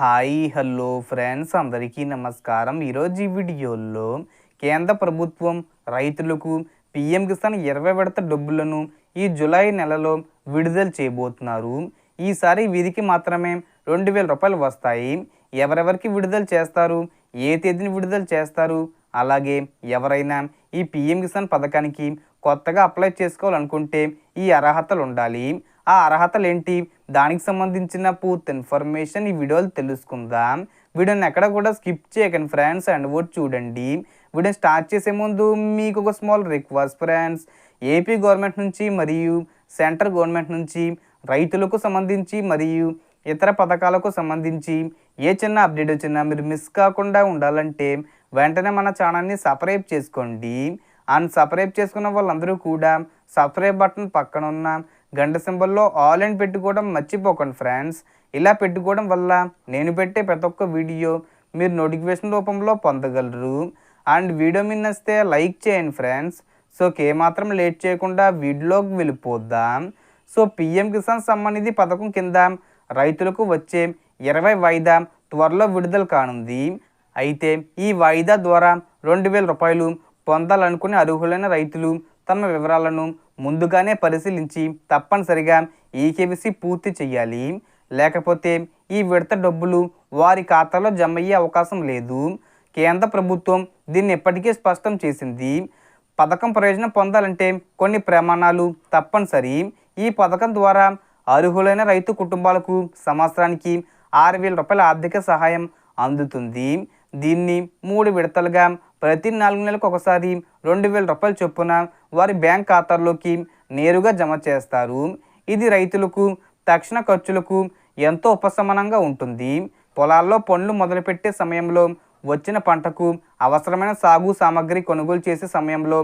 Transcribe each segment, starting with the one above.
Hi hello friends. అందరికీ నమస్కారం. ఈరోజు ఈ వీడియోలో కేంద్ర ప్రభుత్వం రైతులకు పిఎం కిసాన్ ఇరవై విడత డబ్బులను ఈ జూలై నెలలో విడుదల చేయబోతున్నారు. ఈసారి వీరికి మాత్రమే రెండు వేల రూపాయలు వస్తాయి. ఎవరెవరికి విడుదల చేస్తారు? ఏ తేదీని విడుదల చేస్తారు? అలాగే ఎవరైనా ఈ పిఎం కిసాన్ పథకానికి కొత్తగా అప్లై చేసుకోవాలనుకుంటే ఈ అర్హతలు ఉండాలి. ఆ అర్హతలు ఏంటి దానికి సంబంధించిన పూర్తి ఇన్ఫర్మేషన్ ఈ వీడియోలో తెలుసుకుందాం. వీడియోని ఎక్కడ కూడా స్కిప్ చేయకండి ఫ్రెండ్స్ అండ్ వర్డ్ చూడండి. వీడియో స్టార్ట్ చేసే ముందు మీకు ఒక small request friends. AP government నుంచి మరియు సెంట్రల్ గవర్నమెంట్ నుంచి రైతులకు సంబంధించి మరియు ఇతర పథకాలకు సంబంధించి ఏ చిన్న అప్డేట్ వచ్చినా మీరు మిస్ కాకుండా ఉండాలంటే వెంటనే మన ఛానల్ని సబ్స్క్రైబ్ చేసుకోండి. అండ్ సబ్స్క్రైబ్ చేసుకున్న వాళ్ళందరూ కూడా సబ్స్క్రైబ్ బటన్ పక్కన ఉన్న గంట సింబల్లో ఆల్ అండ్ పెట్టుకోవడం మర్చిపోకండి ఫ్రెండ్స్ ఇలా పెట్టుకోవడం వల్ల నేను పెట్టే ప్రతి ఒక్క వీడియో మీరు నోటిఫికేషన్ రూపంలో పొందగలరు. అండ్ వీడియో మీద నచ్చితే లైక్ చేయండి ఫ్రెండ్స్ సో మాత్రం లేట్ చేయకుండా వీడియోకి వెళ్ళిపోద్దాం సో పిఎం కిసాన్ సమ్మాన్ పథకం కింద రైతులకు వచ్చే ఇరవై వాయిదా త్వరలో విడుదల కానుంది. అయితే ఈ వాయిదా ద్వారా రెండు వేల రూపాయలు పొందాలనుకునే అర్హులైన రైతులు తమ వివరాలను ముందుగానే పరిశీలించి తప్పనిసరిగా ఈకేవీసీ పూర్తి చేయాలి. లేకపోతే ఈ విడత డబ్బులు వారి ఖాతాలో జమ అయ్యే అవకాశం లేదు. కేంద్ర ప్రభుత్వం దీన్ని ఇప్పటికే స్పష్టం చేసింది. పథకం ప్రయోజనం పొందాలంటే కొన్ని ప్రమాణాలు తప్పనిసరి. ఈ పథకం ద్వారా అర్హులైన రైతు కుటుంబాలకు సంవత్సరానికి ఆరు వేల రూపాయల ఆర్థిక సహాయం అందుతుంది. దీన్ని మూడు విడతలుగా ప్రతి నాలుగు నెలలకు ఒకసారి రెండు వేల రూపాయల చొప్పున వారి బ్యాంక్ ఖాతాల్లోకి నేరుగా జమ చేస్తారు. ఇది రైతులకు తక్షణ ఖర్చులకు ఎంతో ఉపశమనంగా ఉంటుంది. పొలాల్లో పనులు మొదలుపెట్టే సమయంలో వచ్చిన పంటకు అవసరమైన సాగు సామాగ్రి కొనుగోలు చేసే సమయంలో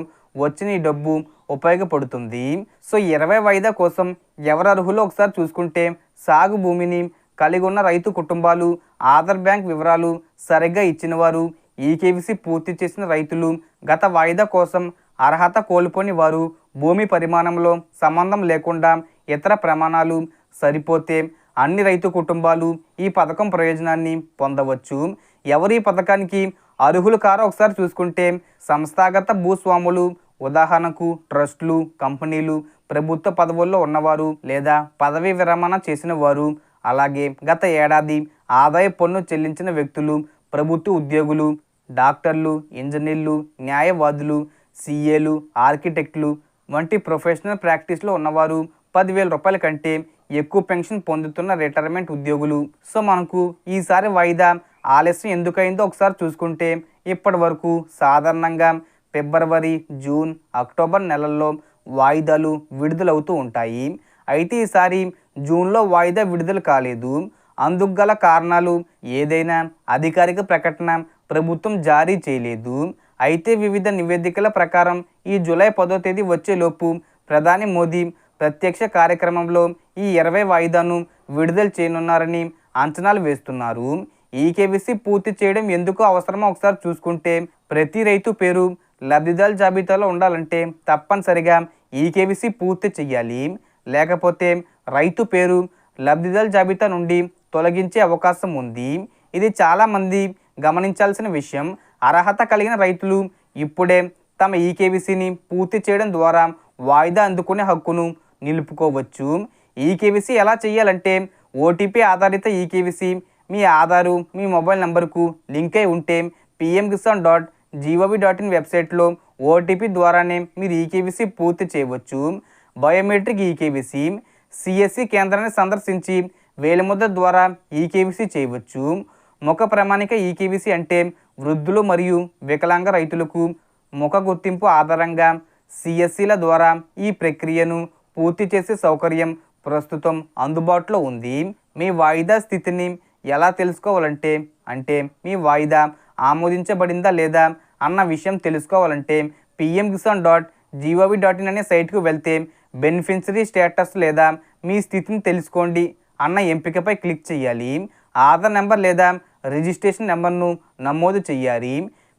వచ్చిన ఈ డబ్బు ఉపయోగపడుతుంది. సో ఇరవై వాయిదా కోసం ఎవరు అర్హులు ఒకసారి చూసుకుంటే సాగు భూమిని కలిగి ఉన్న రైతు కుటుంబాలు ఆధార్ బ్యాంక్ వివరాలు సరిగ్గా ఇచ్చిన వారు ఈకేవీసీ పూర్తి చేసిన రైతులు గత వాయిదా కోసం అర్హత కోల్పోని వారు భూమి పరిమాణంలో సంబంధం లేకుండా ఇతర ప్రమాణాలు సరిపోతే అన్ని రైతు కుటుంబాలు ఈ పథకం ప్రయోజనాన్ని పొందవచ్చు. ఎవరు ఈ పథకానికి అర్హులు కారో ఒకసారి చూసుకుంటే సంస్థాగత భూస్వాములు ఉదాహరణకు ట్రస్టులు కంపెనీలు ప్రభుత్వ పదవుల్లో ఉన్నవారు లేదా పదవీ విరమణ చేసిన వారు అలాగే గత ఏడాది ఆదాయ పన్ను చెల్లించిన వ్యక్తులు ప్రభుత్వ ఉద్యోగులు డాక్టర్లు ఇంజనీర్లు న్యాయవాదులు సీఏలు ఆర్కిటెక్టులు వంటి ప్రొఫెషనల్ ప్రాక్టీస్లో ఉన్నవారు పదివేల రూపాయల కంటే ఎక్కువ పెన్షన్ పొందుతున్న రిటైర్మెంట్ ఉద్యోగులు. సో మనకు ఈసారి వాయిదా ఆలస్యం ఎందుకైందో ఒకసారి చూసుకుంటే ఇప్పటి వరకు సాధారణంగా ఫిబ్రవరి జూన్ అక్టోబర్ నెలల్లో వాయిదాలు విడుదలవుతూ ఉంటాయి. అయితే ఈసారి జూన్లో వాయిదా విడుదల కాలేదు. అందుకు గల కారణాలు ఏదైనా అధికారిక ప్రకటన ప్రభుత్వం జారీ చేయలేదు. అయితే వివిధ నివేదికల ప్రకారం ఈ జూలై పదో తేదీ వచ్చేలోపు ప్రధాని మోదీ ప్రత్యక్ష కార్యక్రమంలో ఈ ఇరవై వాయిదాను విడుదల చేయనున్నారని అంచనాలు వేస్తున్నారు. ఈకేవీసీ పూర్తి చేయడం ఎందుకు అవసరమో ఒకసారి చూసుకుంటే ప్రతి రైతు పేరు లబ్ధిదారుల జాబితాలో ఉండాలంటే తప్పనిసరిగా ఈకేవీసీ పూర్తి చేయాలి. లేకపోతే రైతు పేరు లబ్ధిదారుల జాబితా నుండి తొలగించే అవకాశం ఉంది. ఇది చాలామంది గమనించాల్సిన విషయం అర్హత కలిగిన రైతులు ఇప్పుడే తమ ఈకేవీసీని పూర్తి చేయడం ద్వారా వాయిదా అందుకునే హక్కును నిలుపుకోవచ్చు. ఈకేబీసీ ఎలా చేయాలంటే ఓటీపీ ఆధారిత ఈకేబీసీ మీ ఆధారు మీ మొబైల్ నెంబర్కు లింక్ అయి ఉంటే PM Kisan dot GOV dot in వెబ్సైట్లో ఓటీపీ ద్వారానే మీరు ఈకేబీసీ పూర్తి చేయవచ్చు. బయోమెట్రిక్ ఈకేబీసీ సిఎస్సి కేంద్రాన్ని సందర్శించి వేలిముద్ర ద్వారా ఈకేవీసీ చేయవచ్చు. ముఖ ప్రామాణిక ఈకేవీసీ అంటే వృద్ధులు మరియు వికలాంగ రైతులకు ముఖ గుర్తింపు ఆధారంగా సిఎస్సిల ద్వారా ఈ ప్రక్రియను పూర్తి చేసే సౌకర్యం ప్రస్తుతం అందుబాటులో ఉంది. మీ వాయిదా స్థితిని ఎలా తెలుసుకోవాలంటే అంటే మీ వాయిదా ఆమోదించబడిందా లేదా అన్న విషయం తెలుసుకోవాలంటే PM Kisan dot GOV dot in అనే సైట్కు వెళ్తే బెనిఫిషరీ స్టేటస్ లేదా మీ స్థితిని తెలుసుకోండి అన్న ఎంపికపై క్లిక్ చేయాలి. ఆధార్ నెంబర్ లేదా రిజిస్ట్రేషన్ నెంబర్ను నమోదు చేయాలి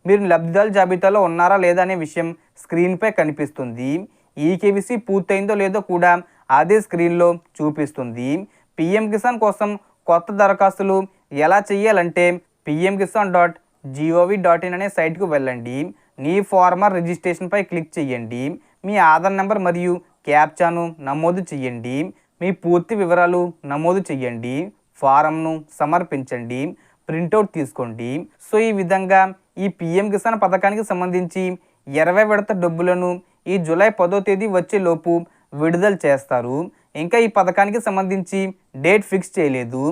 మీరు లబ్ధిదారుల జాబితాలో ఉన్నారా లేదా అనే విషయం స్క్రీన్పై కనిపిస్తుంది. ఈకేవీసీ పూర్తయిందో లేదో కూడా అదే స్క్రీన్లో చూపిస్తుంది. పిఎం కిసాన్ కోసం కొత్త దరఖాస్తులు ఎలా చేయాలంటే PM Kisan dot GOV dot in అనే సైట్కు వెళ్ళండి. నీ ఫార్మర్ రిజిస్ట్రేషన్పై క్లిక్ చేయండి మీ ఆధార్ నెంబర్ మరియు క్యాప్చాను నమోదు చేయండి మీ పూర్తి వివరాలు నమోదు చేయండి ఫారంను సమర్పించండి ప్రింటౌట్ తీసుకోండి. సో ఈ విధంగా ఈ పిఎం కిసాన్ పథకానికి సంబంధించి ఇరవై విడత డబ్బులను ఈ జూలై పదో తేదీ వచ్చేలోపు విడుదల చేస్తారు. ఇంకా ఈ పథకానికి సంబంధించి డేట్ ఫిక్స్ చేయలేదు.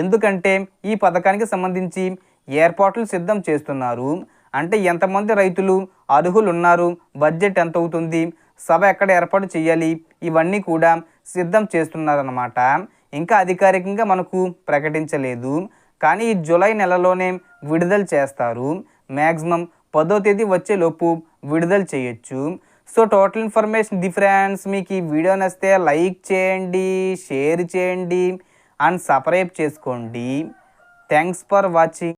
ఎందుకంటే ఈ పథకానికి సంబంధించి ఏర్పాట్లు సిద్ధం చేస్తున్నారు. అంటే ఎంతమంది రైతులు అర్హులు ఉన్నారు బడ్జెట్ ఎంత అవుతుంది సభ ఎక్కడ ఏర్పాటు చేయాలి ఇవన్నీ కూడా సిద్ధం చేస్తున్నారన్నమాట. ఇంకా అధికారికంగా మనకు ప్రకటించలేదు. కానీ ఈ జూలై నెలలోనే విడుదల చేస్తారు. మ్యాక్సిమం పదో తేదీ వచ్చేలోపు విడుదల చేయొచ్చు. సో టోటల్ ఇన్ఫర్మేషన్ డిఫరెన్స్ మీకు ఈ వీడియో నచ్చితే లైక్ చేయండి షేర్ చేయండి అండ్ సబ్స్క్రైబ్ చేసుకోండి. Thanks for watching.